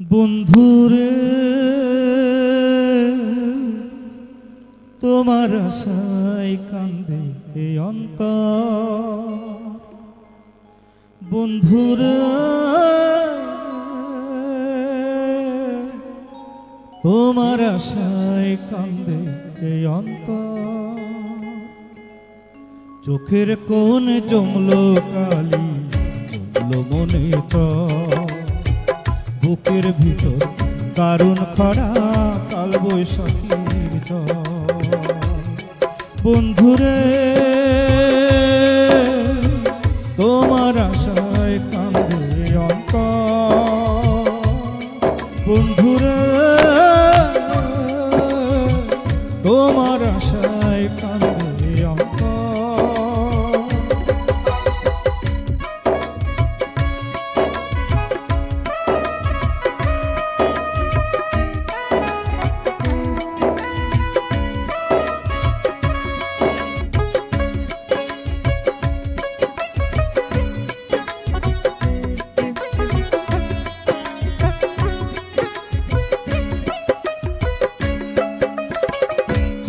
বন্ধুরে, তোমার আশায় কান্দে এই অন্তর। বন্ধুরে, তোমার আশায় কান্দে এই অন্তর। চোখের কোন জমলো কালি, জমলো মনে তো বুকের ভিতর কারণ খরা কাল বৈশাখীর। বন্ধুরে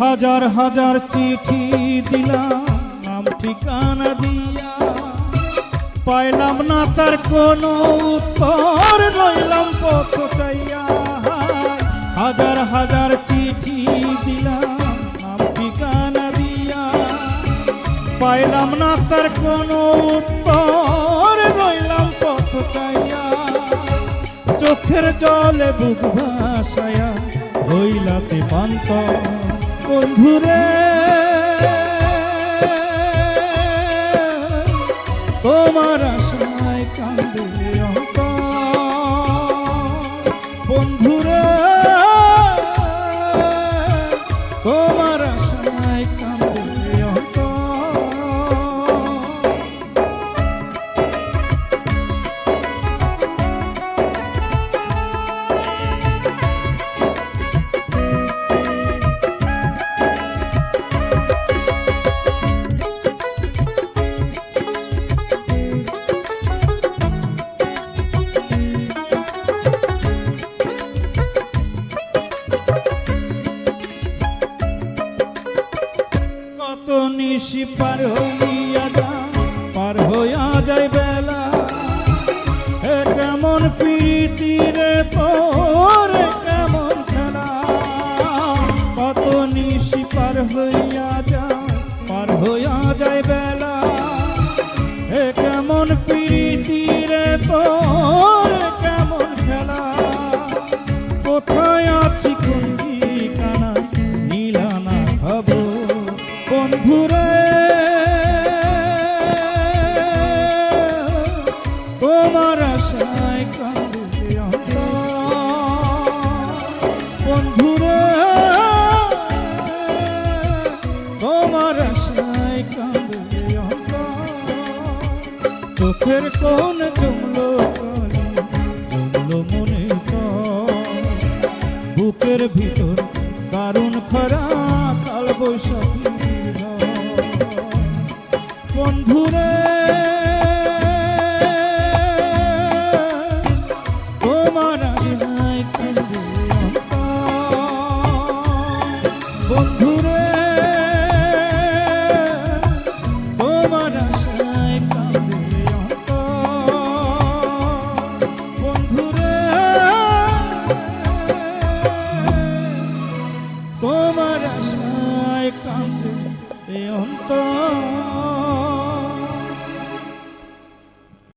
হাজার হাজার চিঠি দিলাম, নাম ঠিকানা দিয়া। পাইলাম না তার কোনো উত্তর, রইলাম পথ চাইয়া হাজার হাজার চিঠি দিলাম, নাম ঠিকানা দিয়া। পাইলাম না তার কোনো উত্তর, রইলাম পথ চাইয়া। চোখের জলে বুক ভাসায়া হইলাতে পান্ত বন্ধুরে। নিশি পার হইয়া যা, পার হইয়া যায় বেলা। এ কেমন প্রীতি রে তোর কেমন খেলা। কত নিশি পার হইয়া যা, পার হইয়া যায় বেলা। এ কেমন প্রীতি রে তোর কেমন খেলা। কোথায় আছি কোন বন্ধুরে, তোমার আশায়। চোখের কোন জমলো জমলো মনে কর বুকের ভিতর দারুণ খরা, কাল বৈশাখী বন্ধুরে তোমার আশায় কাঁদে বন্ধুরে তোমার আশায় কাঁদে অন্তর।